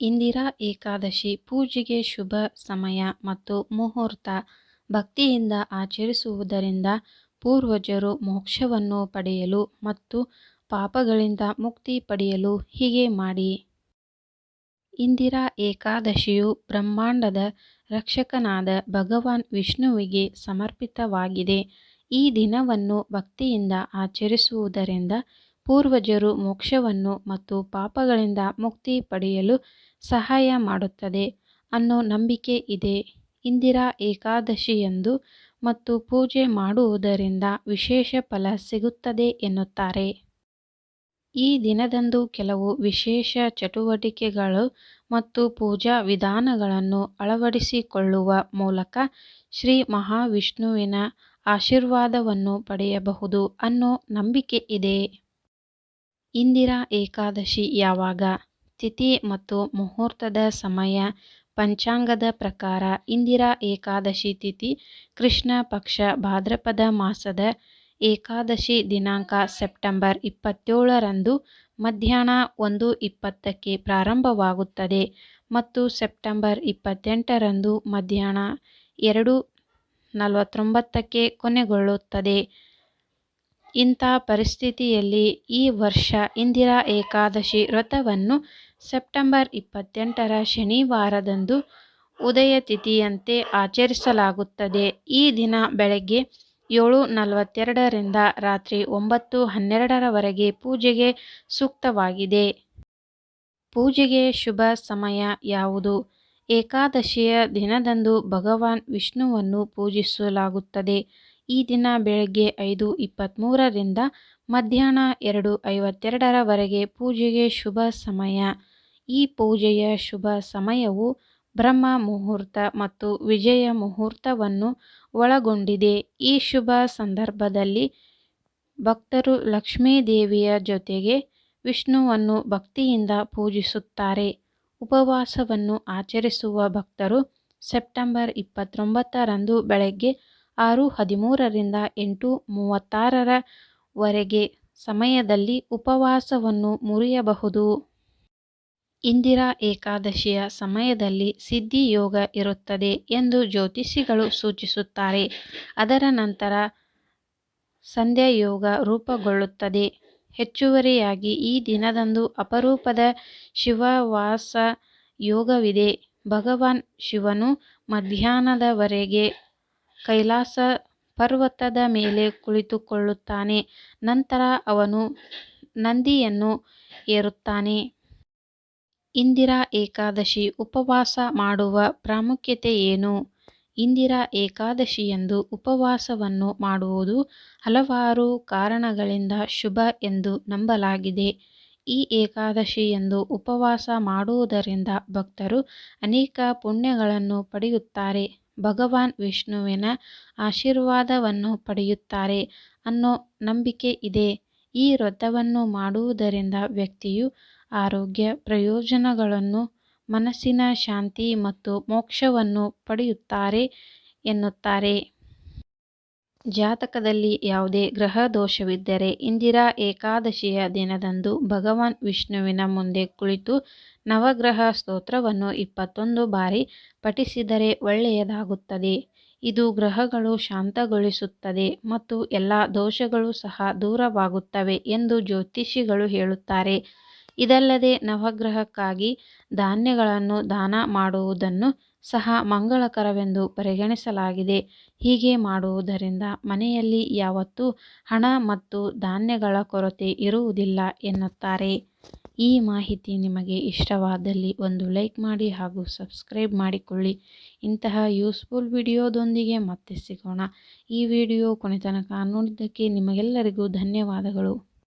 ಇಂದಿರಾ ಏಕಾದಶಿ ಪೂಜೆಗೆ ಶುಭ ಸಮಯ ಮತ್ತು ಮುಹೂರ್ತ ಭಕ್ತಿಯಿಂದ ಆಚರಿಸುವುದರಿಂದ ಪೂರ್ವಜರು ಮೋಕ್ಷವನ್ನು ಪಡೆಯಲು ಮತ್ತು ಪಾಪಗಳಿಂದ ಮುಕ್ತಿ ಪಡೆಯಲು ಹೀಗೆ ಮಾಡಿ. ಇಂದಿರಾ ಏಕಾದಶಿಯು ಬ್ರಹ್ಮಾಂಡದ ರಕ್ಷಕನಾದ ಭಗವಾನ್ ವಿಷ್ಣುವಿಗೆ ಸಮರ್ಪಿತವಾಗಿದೆ. ಈ ದಿನವನ್ನು ಭಕ್ತಿಯಿಂದ ಆಚರಿಸುವುದರಿಂದ ಪೂರ್ವಜರು ಮೋಕ್ಷವನ್ನು ಮತ್ತು ಪಾಪಗಳಿಂದ ಮುಕ್ತಿ ಪಡೆಯಲು ಸಹಾಯ ಮಾಡುತ್ತದೆ ಅನ್ನೋ ನಂಬಿಕೆ ಇದೆ. ಇಂದಿರಾ ಏಕಾದಶಿಯಂದು ಮತ್ತು ಪೂಜೆ ಮಾಡುವುದರಿಂದ ವಿಶೇಷ ಫಲ ಸಿಗುತ್ತದೆ ಎನ್ನುತ್ತಾರೆ. ಈ ದಿನದಂದು ಕೆಲವು ವಿಶೇಷ ಚಟುವಟಿಕೆಗಳು ಮತ್ತು ಪೂಜಾ ವಿಧಾನಗಳನ್ನು ಅಳವಡಿಸಿಕೊಳ್ಳುವ ಮೂಲಕ ಶ್ರೀ ಮಹಾವಿಷ್ಣುವಿನ ಆಶೀರ್ವಾದವನ್ನು ಪಡೆಯಬಹುದು ಅನ್ನೋ ನಂಬಿಕೆ ಇದೆ. ಇಂದಿರಾ ಏಕಾದಶಿ ಯಾವಾಗ? ತಿಥಿ ಮತ್ತು ಮುಹೂರ್ತದ ಸಮಯ ಪಂಚಾಂಗದ ಪ್ರಕಾರ ಇಂದಿರಾ ಏಕಾದಶಿ ತಿಥಿ ಕೃಷ್ಣ ಪಕ್ಷ ಭಾದ್ರಪದ ಮಾಸದ ಏಕಾದಶಿ ದಿನಾಂಕ ಸೆಪ್ಟೆಂಬರ್ ಇಪ್ಪತ್ತೇಳರಂದು ಮಧ್ಯಾಹ್ನ ಒಂದು ಇಪ್ಪತ್ತಕ್ಕೆ ಪ್ರಾರಂಭವಾಗುತ್ತದೆ ಮತ್ತು ಸೆಪ್ಟೆಂಬರ್ ಇಪ್ಪತ್ತೆಂಟರಂದು ಮಧ್ಯಾಹ್ನ ಎರಡು ನಲವತ್ತೊಂಬತ್ತಕ್ಕೆ ಕೊನೆಗೊಳ್ಳುತ್ತದೆ. ಇಂಥ ಪರಿಸ್ಥಿತಿಯಲ್ಲಿ ಈ ವರ್ಷ ಇಂದಿರಾ ಏಕಾದಶಿ ವ್ರತವನ್ನು ಸೆಪ್ಟೆಂಬರ್ ಇಪ್ಪತ್ತೆಂಟರ ಶನಿವಾರದಂದು ಉದಯ ತಿಥಿಯಂತೆ ಆಚರಿಸಲಾಗುತ್ತದೆ. ಈ ದಿನ ಬೆಳಗ್ಗೆ ಏಳು ನಲವತ್ತೆರಡರಿಂದ ರಾತ್ರಿ ಒಂಬತ್ತು ಹನ್ನೆರಡರವರೆಗೆ ಪೂಜೆಗೆ ಸೂಕ್ತವಾಗಿದೆ. ಪೂಜೆಗೆ ಶುಭ ಸಮಯ ಯಾವುದು? ಏಕಾದಶಿಯ ದಿನದಂದು ಭಗವಾನ್ ವಿಷ್ಣುವನ್ನು ಪೂಜಿಸಲಾಗುತ್ತದೆ. ಈ ದಿನ ಬೆಳಗ್ಗೆ ಐದು ಇಪ್ಪತ್ತ್ಮೂರರಿಂದ ಮಧ್ಯಾಹ್ನ ಎರಡು ಐವತ್ತೆರಡರವರೆಗೆ ಪೂಜೆಗೆ ಶುಭ ಸಮಯ. ಈ ಪೂಜೆಯ ಶುಭ ಸಮಯವು ಬ್ರಹ್ಮ ಮುಹೂರ್ತ ಮತ್ತು ವಿಜಯ ಮುಹೂರ್ತವನ್ನು ಒಳಗೊಂಡಿದೆ. ಈ ಶುಭ ಸಂದರ್ಭದಲ್ಲಿ ಭಕ್ತರು ಲಕ್ಷ್ಮೀದೇವಿಯ ಜೊತೆಗೆ ವಿಷ್ಣುವನ್ನು ಭಕ್ತಿಯಿಂದ ಪೂಜಿಸುತ್ತಾರೆ. ಉಪವಾಸವನ್ನು ಆಚರಿಸುವ ಭಕ್ತರು ಸೆಪ್ಟೆಂಬರ್ ಇಪ್ಪತ್ತೊಂಬತ್ತರಂದು ಬೆಳಗ್ಗೆ ಆರು ಹದಿಮೂರರಿಂದ ಎಂಟು ಮೂವತ್ತಾರರ ವರೆಗೆ ಸಮಯದಲ್ಲಿ ಉಪವಾಸವನ್ನು ಮುರಿಯಬಹುದು. ಇಂದಿರಾ ಏಕಾದಶಿಯ ಸಮಯದಲ್ಲಿ ಸಿದ್ಧಿ ಯೋಗ ಇರುತ್ತದೆ ಎಂದು ಜ್ಯೋತಿಷಿಗಳು ಸೂಚಿಸುತ್ತಾರೆ. ಅದರ ನಂತರ ಸಂಧ್ಯಾಯೋಗ ರೂಪುಗೊಳ್ಳುತ್ತದೆ. ಹೆಚ್ಚುವರಿಯಾಗಿ ಈ ದಿನದಂದು ಅಪರೂಪದ ಶಿವವಾಸ ಯೋಗವಿದೆ. ಭಗವಾನ್ ಶಿವನು ಮಧ್ಯಾಹ್ನದವರೆಗೆ ಕೈಲಾಸ ಪರ್ವತದ ಮೇಲೆ ಕುಳಿತುಕೊಳ್ಳುತ್ತಾನೆ. ನಂತರ ಅವನು ನಂದಿಯನ್ನು ಏರುತ್ತಾನೆ. ಇಂದಿರಾ ಏಕಾದಶಿ ಉಪವಾಸ ಮಾಡುವ ಪ್ರಾಮುಖ್ಯತೆ ಏನು? ಇಂದಿರಾ ಏಕಾದಶಿಯಂದು ಉಪವಾಸವನ್ನು ಮಾಡುವುದು ಹಲವಾರು ಕಾರಣಗಳಿಂದ ಶುಭ ಎಂದು ನಂಬಲಾಗಿದೆ. ಈ ಏಕಾದಶಿ ಎಂದು ಉಪವಾಸ ಮಾಡುವುದರಿಂದ ಭಕ್ತರು ಅನೇಕ ಪುಣ್ಯಗಳನ್ನು ಪಡೆಯುತ್ತಾರೆ. ಭಗವಾನ್ ವಿಷ್ಣುವಿನ ಆಶೀರ್ವಾದವನ್ನು ಪಡೆಯುತ್ತಾರೆ ಅನ್ನೋ ನಂಬಿಕೆ ಇದೆ. ಈ ವ್ರತವನ್ನು ಮಾಡುವುದರಿಂದ ವ್ಯಕ್ತಿಯು ಆರೋಗ್ಯ ಪ್ರಯೋಜನಗಳನ್ನು, ಮನಸ್ಸಿನ ಶಾಂತಿ ಮತ್ತು ಮೋಕ್ಷವನ್ನು ಪಡೆಯುತ್ತಾರೆ ಎನ್ನುತ್ತಾರೆ. ಜಾತಕದಲ್ಲಿ ಯಾವುದೇ ಗ್ರಹ ದೋಷವಿದ್ದರೆ ಇಂದಿರಾ ಏಕಾದಶಿಯ ದಿನದಂದು ಭಗವಾನ್ ವಿಷ್ಣುವಿನ ಮುಂದೆ ಕುಳಿತು ನವಗ್ರಹ ಸ್ತೋತ್ರವನ್ನು ಇಪ್ಪತ್ತೊಂದು ಬಾರಿ ಪಠಿಸಿದರೆ ಒಳ್ಳೆಯದಾಗುತ್ತದೆ. ಇದು ಗ್ರಹಗಳು ಶಾಂತಗೊಳಿಸುತ್ತದೆ ಮತ್ತು ಎಲ್ಲ ದೋಷಗಳು ಸಹ ದೂರವಾಗುತ್ತವೆ ಎಂದು ಜ್ಯೋತಿಷಿಗಳು ಹೇಳುತ್ತಾರೆ. ಇದಲ್ಲದೆ ನವಗ್ರಹಕ್ಕಾಗಿ ಧಾನ್ಯಗಳನ್ನು ದಾನ ಮಾಡುವುದನ್ನು ಸಹ ಮಂಗಳಕರವೆಂದು ಪರಿಗಣಿಸಲಾಗಿದೆ. ಹೀಗೆ ಮಾಡುವುದರಿಂದ ಮನೆಯಲ್ಲಿ ಯಾವತ್ತೂ ಹಣ ಮತ್ತು ಧಾನ್ಯಗಳ ಕೊರತೆ ಇರುವುದಿಲ್ಲ ಎನ್ನುತ್ತಾರೆ. ಈ ಮಾಹಿತಿ ನಿಮಗೆ ಇಷ್ಟವಾದಲ್ಲಿ ಒಂದು ಲೈಕ್ ಮಾಡಿ ಹಾಗೂ ಸಬ್ಸ್ಕ್ರೈಬ್ ಮಾಡಿಕೊಳ್ಳಿ. ಇಂತಹ ಯೂಸ್ಫುಲ್ ವಿಡಿಯೋದೊಂದಿಗೆ ಮತ್ತೆ ಸಿಗೋಣ ಈ ವಿಡಿಯೋ ಕೊನೆತನಕ ನೋಡಿದ್ದಕ್ಕೆ ನಿಮಗೆಲ್ಲರಿಗೂ ಧನ್ಯವಾದಗಳು.